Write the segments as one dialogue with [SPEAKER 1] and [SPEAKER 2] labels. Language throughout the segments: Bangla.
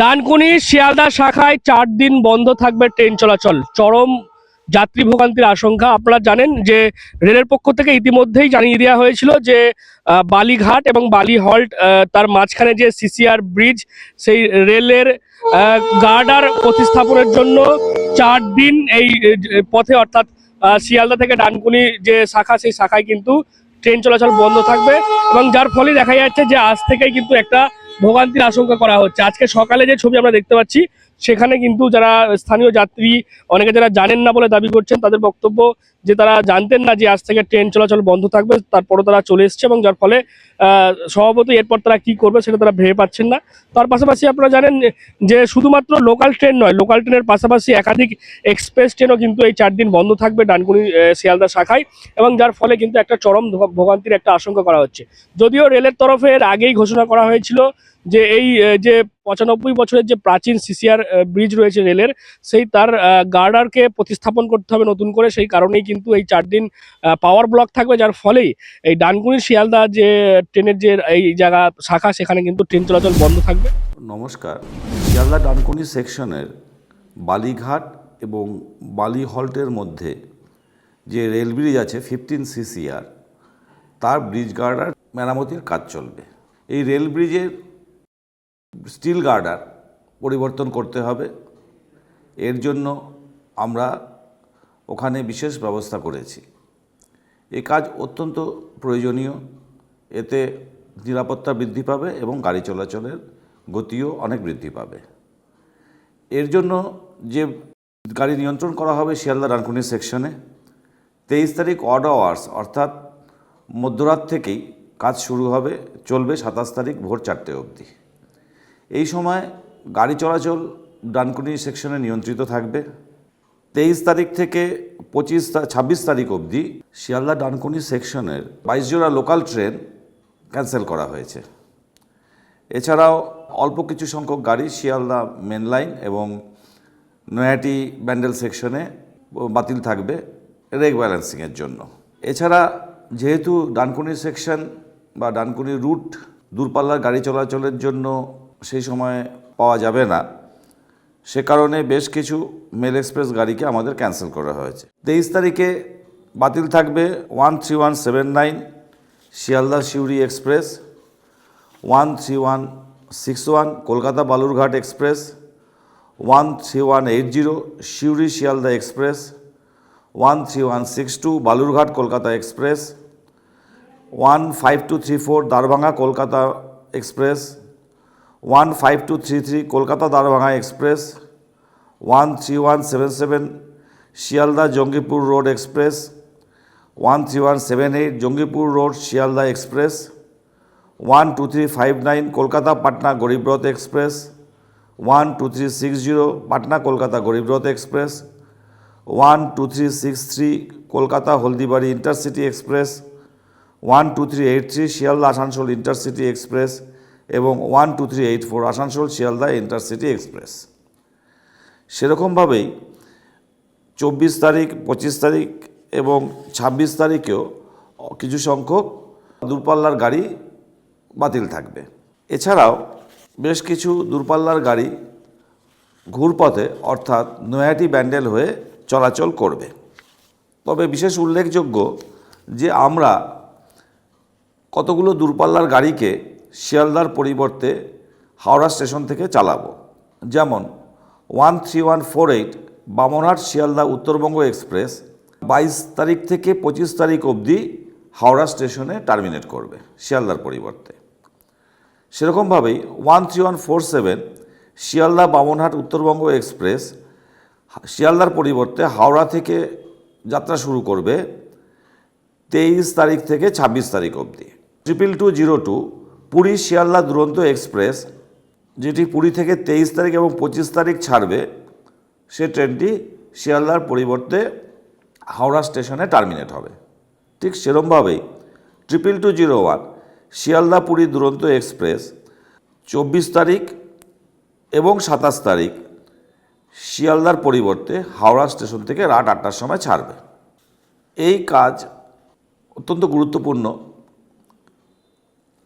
[SPEAKER 1] ডানকুনি শিয়ালদা শাখায় চার দিন বন্ধ থাকবে ট্রেন চলাচল। চরম যাত্রী ভোগান্তির আশঙ্কা। আপনারা জানেন যে রেলের পক্ষ থেকে ইতিমধ্যেই জানিয়ে দেওয়া হয়েছিল যে বালিঘাট এবং বালি হল্ট তার মাঝখানে যে সিসিআর ব্রিজ, সেই রেলের গার্ডার প্রতিস্থাপনের জন্য চার দিন এই পথে অর্থাৎ শিয়ালদা থেকে ডানকুনি যে শাখা, সেই শাখায় কিন্তু ট্রেন চলাচল বন্ধ থাকবে। এবং যার ফলে দেখা যাচ্ছে যে আজ থেকেই কিন্তু একটা ভোগান্তির আশঙ্কা করা হচ্ছে। আজকে সকালে যে ছবি আমরা দেখতে পাচ্ছি সেখানে কিন্তু যারা স্থানীয় যাত্রী, অনেকে যারা জানেন না বলে দাবি করছেন, তাদের বক্তব্য যে তারা জানতেন না যে আজ থেকে ট্রেন চলাচল বন্ধ থাকবে তারপরে তারা চলে এসছে এবং যার ফলে স্বভাবতই এরপর তারা কি করবে সেটা তারা ভেবে পাচ্ছেন না। তার পাশাপাশি আপনারা জানেন যে শুধুমাত্র লোকাল ট্রেন নয়, লোকাল ট্রেনের পাশাপাশি একাধিক এক্সপ্রেস ট্রেনও কিন্তু এই চার দিন বন্ধ থাকবে ডানকুনি শিয়ালদা শাখায় এবং যার ফলে কিন্তু একটা চরম ভোগান্তির একটা আশঙ্কা করা হচ্ছে। যদিও রেলের তরফে এর আগেই ঘোষণা করা হয়েছিল যে এই যে পঁচানব্বই বছরের যে প্রাচীন সিসিআর ব্রিজ রয়েছে রেলের, সেই তার গার্ডারকে প্রতিস্থাপন করতে হবে নতুন করে। সেই কারণেই কিন্তু এই চার দিন পাওয়ার ব্লক থাকবে, যার ফলেই এই ডানকুনি শিয়ালদা যে ট্রেনের যে, এই জায়গা শাখা, সেখানে কিন্তু ট্রেন চলাচল বন্ধ থাকবে।
[SPEAKER 2] নমস্কার। শিয়ালদা ডানকুনি সেকশনের বালিঘাট এবং বালি হল্টের মধ্যে যে রেল ব্রিজ আছে ফিফটিন সিসিআর তার ব্রিজ গার্ডার মেরামতির কাজ চলবে। এই রেল ব্রিজের স্টিল গার্ডার পরিবর্তন করতে হবে। এর জন্য আমরা ওখানে বিশেষ ব্যবস্থা করেছি। এ কাজ অত্যন্ত প্রয়োজনীয়। এতে নিরাপত্তা বৃদ্ধি পাবে এবং গাড়ি চলাচলের গতিও অনেক বৃদ্ধি পাবে। এর জন্য যে গাড়ি নিয়ন্ত্রণ করা হবে শিয়ালদা ডানকুনি সেকশনে, তেইশ তারিখ অড আওয়ার্স, অর্থাৎ মধ্যরাত থেকেই কাজ শুরু হবে, চলবে সাতাশ তারিখ ভোর চারটে অবধি। এই সময় গাড়ি চলাচল ডানকুনি সেকশনে নিয়ন্ত্রিত থাকবে। তেইশ তারিখ থেকে পঁচিশ ছাব্বিশ তারিখ অবধি শিয়ালদা ডানকুনি সেকশনের বাইশ জোড়া লোকাল ট্রেন ক্যান্সেল করা হয়েছে। এছাড়াও অল্প কিছু সংখ্যক গাড়ি শিয়ালদা মেন লাইন এবং নয়াটি ব্যান্ডেল সেকশনে বাতিল থাকবে রেগ ব্যালেন্সিংয়ের জন্য। এছাড়া যেহেতু ডানকুনি সেকশন বা ডানকুনি রুট দূরপাল্লার গাড়ি চলাচলের জন্য সেই সময় পাওয়া যাবে না। সে কারণে বেশ কিছু মেল এক্সপ্রেস গাড়িকে আমাদের ক্যান্সেল করা হয়েছে। তেইশ তারিখে বাতিল থাকবে one three one seven nine, Sealdah Suri express, one three one six one, Kolkata Balurghat express, one three one eight zero Suri Sealdah express, one three one six two Balurghat Kolkata express, one five two three four Darbhanga Kolkata express one five two three three Kolkata Darbhanga express one three one seven seven Sealdah Jangipur road express one three one seven eight Jangipur road Sealdah express one two three five nine Kolkata Patna Garib Rath express one two three six zero Patna Kolkata Garib Rath express one two three six three Kolkata Haldibari intercity express one two three eight three Sealdah Asansol intercity express এবং one two three eight four Asansol, Sealdah, intercity express. সেরকমভাবেই চব্বিশ তারিখ, পঁচিশ তারিখ এবং ছাব্বিশ তারিখেও কিছু সংখ্যক দূরপাল্লার গাড়ি বাতিল থাকবে। এছাড়াও বেশ কিছু দূরপাল্লার গাড়ি ঘুরপথে অর্থাৎ নয়াটি ব্যান্ডেল হয়ে চলাচল করবে। তবে বিশেষ উল্লেখযোগ্য যে আমরা কতগুলো দূরপাল্লার গাড়িকে শিয়ালদার পরিবর্তে হাওড়া স্টেশন থেকে চালাবো। যেমন one three one four eight Bamanhat Sealdah Uttar Banga express বাইশ তারিখ থেকে পঁচিশ তারিখ অবধি হাওড়া স্টেশনে টার্মিনেট করবে শিয়ালদার পরিবর্তে। সেরকমভাবেই one three one four seven Sealdah Bamanhat Uttar Banga express শিয়ালদার পরিবর্তে হাওড়া থেকে যাত্রা শুরু করবে তেইশ তারিখ থেকে ছাব্বিশ তারিখ অবধি। Triple two zero two Puri Sealdah Duronto express, যেটি পুরী থেকে তেইশ তারিখ এবং পঁচিশ তারিখ ছাড়বে, সে ট্রেনটি শিয়ালদার পরিবর্তে হাওড়া স্টেশনে টার্মিনেট হবে। ঠিক সেরমভাবেই triple two zero one Sealdah Puri Duronto express চব্বিশ তারিখ এবং সাতাশ তারিখ শিয়ালদার পরিবর্তে হাওড়া স্টেশন থেকে রাত আটটার সময় ছাড়বে। এই কাজ অত্যন্ত গুরুত্বপূর্ণ।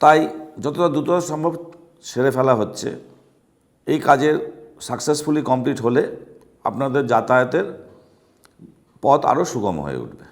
[SPEAKER 2] তাই যতটা দ্রুত সম্ভব সেরে ফেলা হচ্ছে। এই কাজের সাকসেসফুলি কমপ্লিট হলে আপনাদের যাতায়াতের পথ আরও সুগম হয়ে উঠবে।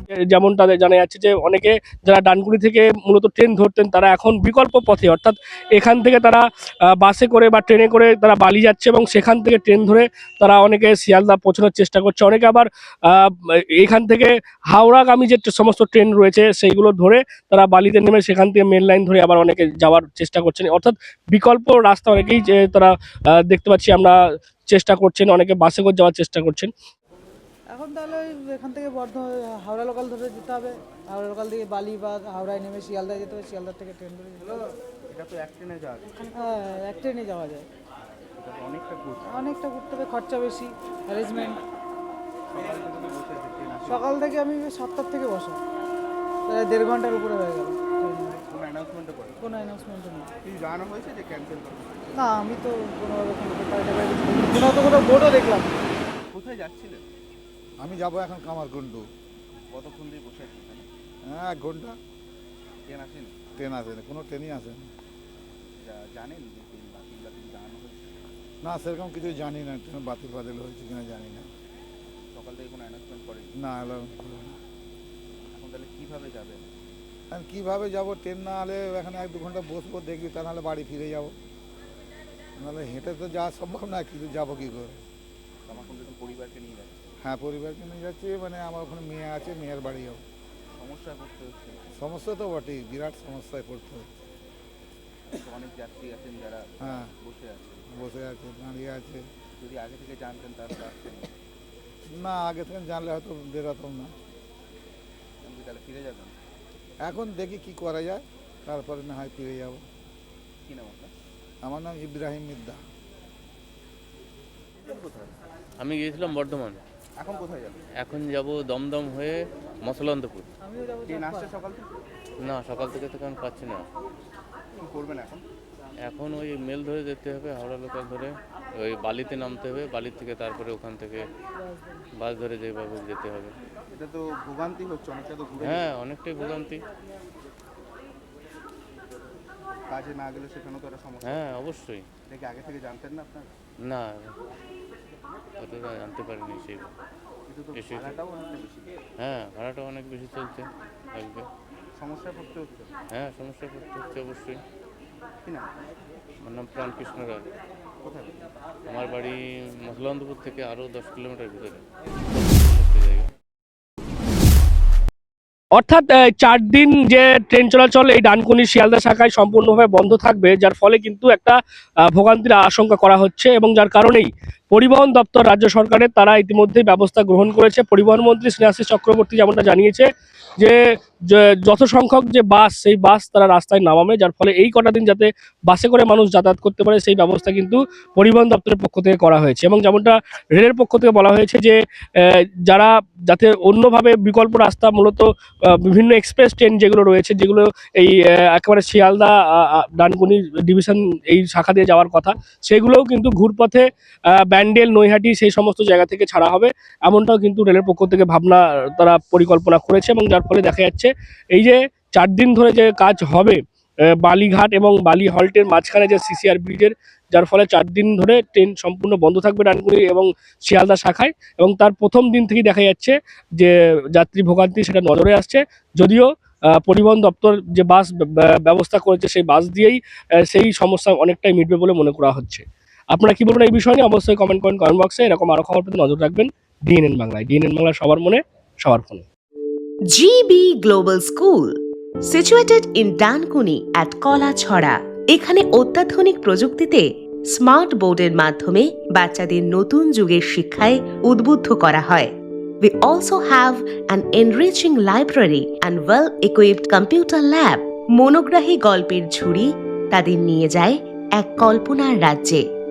[SPEAKER 1] যেমন তাদের জানা যাচ্ছে যে অনেকে যারা ডানকুনি থেকে মূলত ট্রেন ধরতেন, তারা এখন বিকল্প পথে, অর্থাৎ এখান থেকে তারা বাসে করে বা ট্রেনে করে তারা বালি যাচ্ছে এবং সেখান থেকে ট্রেন ধরে তারা অনেকে শিয়ালদা পৌঁছানোর চেষ্টা করছে। অনেকে আবার এখান থেকে হাওড়াগামী যে সমস্ত ট্রেন রয়েছে, সেইগুলো ধরে তারা বালিতে নেমে সেখান থেকে মেন লাইন ধরে আবার অনেকে যাওয়ার চেষ্টা করছেন। অর্থাৎ বিকল্প রাস্তা অনেকেই যে তারা দেখতে পাচ্ছি আমরা চেষ্টা করছেন, অনেকে বাসে করে যাওয়ার চেষ্টা করছেন।
[SPEAKER 3] এখন তাহলে এখান থেকে বর্ধমান হাওড়া লোকাল ধরে যেতে হবে। হাওড়া লোকাল থেকে বালি বা হাওড়ায় নেমে শিয়ালদায় যেতে হবে। শিয়ালদার থেকে ট্রেন ধরে
[SPEAKER 4] এটা তো এক ট্রেনে যাওয়া যায়।
[SPEAKER 3] হ্যাঁ এক ট্রেনে যাওয়া যায়।
[SPEAKER 4] অনেকটা
[SPEAKER 3] অনেকটা ঘুরতে হবে খরচা বেশি অ্যারেঞ্জমেন্ট
[SPEAKER 4] সকাল থেকে
[SPEAKER 3] আমি সাতটার থেকে বসা। দেড় ঘণ্টার উপরে হয়ে গেল।
[SPEAKER 4] কোনো
[SPEAKER 3] অ্যানাউন্সমেন্ট নেই।
[SPEAKER 4] জানানো হয়েছে যে ক্যান্সেল
[SPEAKER 3] না আমি তো কোনোভাবে কোনো কোনো তো কোনো বোর্ডও দেখলাম।
[SPEAKER 4] কোথায় যাচ্ছিলেন
[SPEAKER 5] আমি যাব এখন কামারকুণ্ডু।
[SPEAKER 4] কতক্ষণ দিয়ে বসে আছেন
[SPEAKER 5] হ্যাঁ এক ঘণ্টা।
[SPEAKER 4] ট্রেন আসেনি?
[SPEAKER 5] ট্রেন আসেনি কোনো ট্রেনই আসেনি।
[SPEAKER 4] জানেন যে ট্রেন বাতিল বাতিল জানানো হয়েছে?
[SPEAKER 5] না সেরকম কিছু জানি না ট্রেন বাতিল বাতিল হয়েছে কিনা জানি না।
[SPEAKER 4] সকাল থেকে কোনো অ্যানাউন্সমেন্ট করেনি?
[SPEAKER 5] না।
[SPEAKER 4] এখন তাহলে কীভাবে যাবেন?
[SPEAKER 5] এখন কীভাবে যাব? ট্রেন না হলে এখানে এক দু ঘণ্টা বসবো দেখবি তা নাহলে বাড়ি ফিরে যাব। নাহলে হেঁটে তো যাওয়া সম্ভব না কিন্তু যাব কী করে?
[SPEAKER 4] তখন যদি পরিবারকে নিয়ে যাচ্ছে।
[SPEAKER 5] হ্যাঁ পরিবারকে নিয়ে যাচ্ছি মানে আমার ওখানে মেয়ে আছে মেয়ের বাড়ি যাব
[SPEAKER 4] সমস্যা করতে হচ্ছে।
[SPEAKER 5] সমস্যা তো বটেই বিরাট সমস্যায় পড়তে হচ্ছে।
[SPEAKER 4] অনেক যাত্রী আছেন যারা
[SPEAKER 5] হ্যাঁ।
[SPEAKER 4] বসে আছেন।
[SPEAKER 5] বসে আছে দাঁড়িয়ে আছে।
[SPEAKER 4] যদি আগে থেকে জানতেন তাহলে আসতেন।
[SPEAKER 5] না আগে থেকে জানলে হয়তো বেরোতাম না।
[SPEAKER 4] তাহলে ফিরে যাবেন?
[SPEAKER 5] এখন দেখি কি করা যায় তারপরে না হয় ফিরে যাব।
[SPEAKER 4] কী নাম আপনার?
[SPEAKER 5] আমার নাম ইব্রাহিম মিদ্দা।
[SPEAKER 4] কোথায়?
[SPEAKER 6] আমি গিয়েছিলাম বর্ধমান।
[SPEAKER 4] এখন কোথায় যাবেন?
[SPEAKER 6] এখন যাব দমদম হয়ে মসলন্দপুর।
[SPEAKER 3] আমিও
[SPEAKER 4] ট্রেন আসছে সকাল থেকে?
[SPEAKER 6] না সকাল থেকে তো এখন পাচ্ছি না।
[SPEAKER 4] কী করবেন এখন?
[SPEAKER 6] এখন ওই মেল ধরে যেতে হবে হাওড়া লোকাল ধরে। ওই বালিতে নামতে হবে বালি থেকে তারপরে ওখান থেকে বাস ধরে যেভাবে যেতে হবে।
[SPEAKER 4] এটা তো ভোগান্তি হচ্ছে অনেকটা তো
[SPEAKER 6] হ্যাঁ অনেকটাই ভোগান্তি।
[SPEAKER 4] কাজে না গেলে সেখানেও তো একটা সমস্যা।
[SPEAKER 6] হ্যাঁ অবশ্যই।
[SPEAKER 4] এটা কি আগে থেকে জানতেন না আপনার?
[SPEAKER 6] না। অতটা জানতে পারিনি সেই এসে- হ্যাঁ ভাড়াটা অনেক বেশি চলছে লাগবে
[SPEAKER 4] সমস্যায় পড়তে হচ্ছে?
[SPEAKER 6] হ্যাঁ সমস্যা পড়তে হচ্ছে অবশ্যই। আমার নাম প্রাণকৃষ্ণ রায়। আমার বাড়ি মসলন্দপুর থেকে আরও দশ কিলোমিটার ভিতরে।
[SPEAKER 1] অর্থাৎ চার দিন যে ট্রেন চলাচল এই ডানকুনি শিয়ালদা শাখায় সম্পূর্ণভাবে বন্ধ থাকবে যার ফলে কিন্তু একটা ভোগান্তির আশঙ্কা করা হচ্ছে এবং যার কারণেই পরিবহন দপ্তর রাজ্য সরকারের তারা ইতিমধ্যেই ব্যবস্থা গ্রহণ করেছে। পরিবহন মন্ত্রী স্নেহাশিস চক্রবর্তী যেমনটা জানিয়েছে যে যত সংখ্যক যে বাস সেই বাস তারা রাস্তায় নামাবে যার ফলে এই কটা দিন যাতে বাসে করে মানুষ যাতায়াত করতে পারে সেই ব্যবস্থা কিন্তু পরিবহন দপ্তরের পক্ষ থেকে করা হয়েছে। এবং যেমনটা রেলের পক্ষ থেকে বলা হয়েছে যে যারা যাতে অন্যভাবে বিকল্প রাস্তা মূলত বিভিন্ন এক্সপ্রেস ট্রেন যেগুলো রয়েছে যেগুলো এই একেবারে শিয়ালদা ডানকুনি ডিভিশন এই শাখা দিয়ে যাওয়ার কথা সেগুলোও কিন্তু ঘুরপথে আহ, ব্যান্ডেল নৈহাটি সেই সমস্ত জায়গা থেকে ছাড়া হবে। এমনটাও কিন্তু রেলের পক্ষ থেকে ভাবনা, তারা পরিকল্পনা করেছে এবং যার ফলে দেখা যাচ্ছে এই যে চার দিন ধরে যে কাজ হবে বালিঘাট এবং বালি হল্টের মাঝখানে যে সিসিআর ব্রিজের, যার ফলে চার দিন ধরে ট্রেন সম্পূর্ণ বন্ধ থাকবে ডানকুনি এবং শিয়ালদা শাখায় এবং তার প্রথম দিন থেকেই দেখা যাচ্ছে যে যাত্রী ভোগান্তি সেটা নজরে আসছে। যদিও পরিবহন দপ্তর যে বাস ব্য- ব্য- ব্যবস্থা করেছে সেই বাস দিয়েই সেই সমস্যা অনেকটাই মিটবে বলে মনে করা হচ্ছে। আপনারা কি বলবেন এই বিষয় নিয়ে? অবশ্যই কমেন্ট করেন কমেন্ট বক্সে এরকম আরও খবর পেতে নজর রাখবেন ডিএনএন বাংলায়। ডিএনএন বাংলা সবার মনে সবার ফোনে।
[SPEAKER 7] GB Global School, situated in Dankuni at Kalachhara এখানে অত্যাধুনিক প্রযুক্তিতে স্মার্ট বোর্ডের মাধ্যমে বাচ্চাদের নতুন যুগের শিক্ষায় উদ্বুদ্ধ করা হয়। We also have an enriching library and well-equipped computer lab. মনোগ্রাহী গল্পের ঝুড়ি তাদের নিয়ে যায় এক কল্পনার রাজ্যে।